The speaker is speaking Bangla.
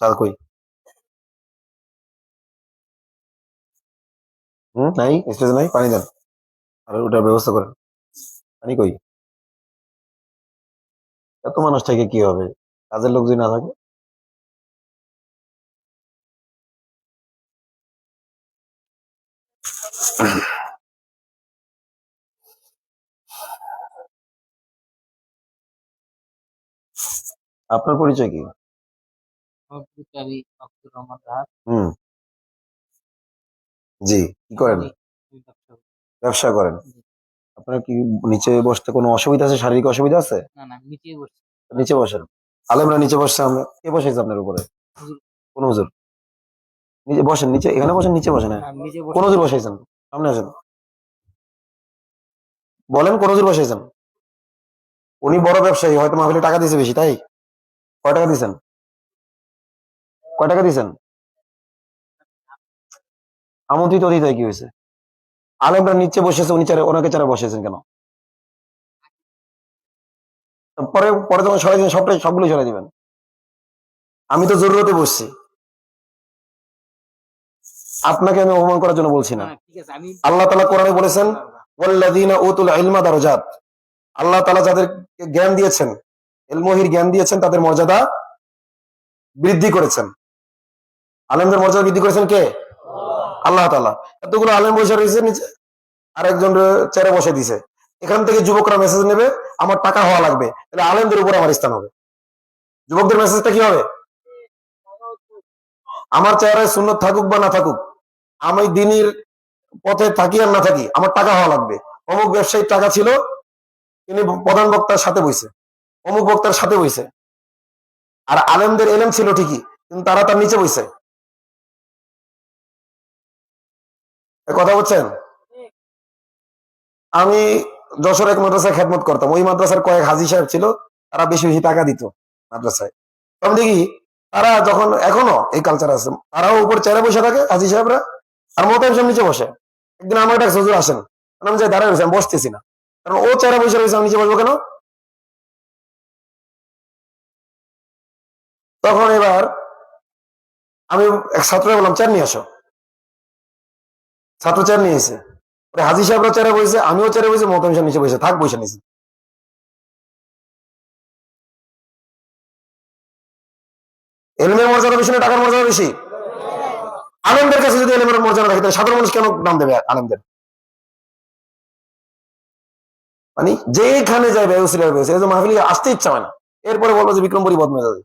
চাল কই? হুম, নাই স্টেজ নাই, পানি দেন। আর, ওটার ব্যবস্থা করেন। পানি কই? এত মানুষ থেকে, কি হবে? কাজের লোক যদি না থাকে? আপনার পরিচয় কি? সভাপতি আব্দুর রহমান রাহাত হুম। জি কি করেন? আমি ব্যবসা করি। ব্যবসা করেন? আপনার কি নিচে বসতে কোনো অসুবিধা আছে? শারীরিক অসুবিধা আছে? না না নিচে বসছি। নিচে বসেন। আলেমরা নিচে বসছে আমরা কে বসেছে আপনার উপরে? হুজুর। কোন হুজুর? নিচে বসেন নিচে এখানে বসেন নিচে বসেন হ্যাঁ। আমি নিচে কোন বসছি। হুজুর বসাইছেন সামনে আসেন। বলেন কোন হুজুর বসাইছেন উনি বড় ব্যবসায়ী হয়তো মাহফিলে টাকা দিয়েছে বেশি তাই? কয় টাকা দিয়েছেন? কয় টাকা দিয়েছেন আমন্ত্রিত অতিথি কি হয়েছে? আলেমরা নিচে বসেছে উনি চারে ওনাকে চারে বসেছেন কেন? পরে পরে যখন সরাই দিবেন সবটাই সবগুলো সরাই দিবেন। আমি তো জরুরতে বসছি। আপনাকে আমি অপমান করার জন্য বলছি না। আমি আল্লাহ তালা কোরআনে বলেছেন আল্লাহ তাআলা যাদেরকে জ্ঞান দিয়েছেন ইলমহির জ্ঞান দিয়েছেন তাদের মর্যাদা বৃদ্ধি করেছেন। আলেমদের মর্যাদা বৃদ্ধি করেছেন কে? আল্লাহ তাআলা। এতগুলো আলেম বসে রয়েছে নিচে, আরেকজন চেয়ারে বসে দিছে। এখান থেকে যুবকরা মেসেজ নেবে, আমার টাকা হওয়া লাগবে, তাহলে আলেমদের উপর আমার স্থান হবে। যুবকদের মেসেজটা কি হবে? আমার চেহারে সুন্নত থাকুক বা না থাকুক, আমি দিনের পথে থাকি আর না থাকি, আমার টাকা হওয়া লাগবে। অমুক ব্যবসায়ীর টাকা ছিল, তিনি প্রধান বক্তার সাথে বইছে, অমুক বক্তার সাথে বইছে। আর আলেমদের এলেম ছিল ঠিকই, কিন্তু তারা তার নিচে বইছে। কথা বলছেন আমি যশোর এক মাদ্রাসায় খেদমত করতাম। ওই মাদ্রাসার কয়েক হাজি সাহেব ছিল, তারা বেশি বেশি টাকা দিত মাদ্রাসায়। তখন দেখি তারা যখন এখনও এই কালচার আছে, তারাও উপর চেয়ারে বসে থাকে, হাজি সাহেবরা, আর মোতায়েম সাহেব নিচে বসে। একদিন আমার একটা হুজুর আসেন আমি যাই দাঁড়ায় আমি বসতেছি না। কারণ ও চেয়ারে বসে রয়েছে, আমি নিচে বসবো কেন? তখন এবার আমি এক ছাত্রকে বললাম চেয়ার নিয়ে আসো। ছাত্র চেয়ার নিয়ে এসে। পরে হাজি সাহেবরা চেয়ারে বসেছে, আমিও চেয়ারে বসে মোতায়েম সাহেব নিচে বসে থাক বসে নিয়েছে। এলমের মর্যাদা বেশি না, টাকার মর্যাদা বেশি? আলেমদের কাছে যদি এলমের মর্যাদা রাখে তাহলে সাধারণ মানুষ কেন নাম দেবে আলেমদের? মানে যেখানে যাবে মাহফিলি আসতে ইচ্ছা হয় না। এরপরে বলব যে বিক্রমপুরি বদমেজাজি।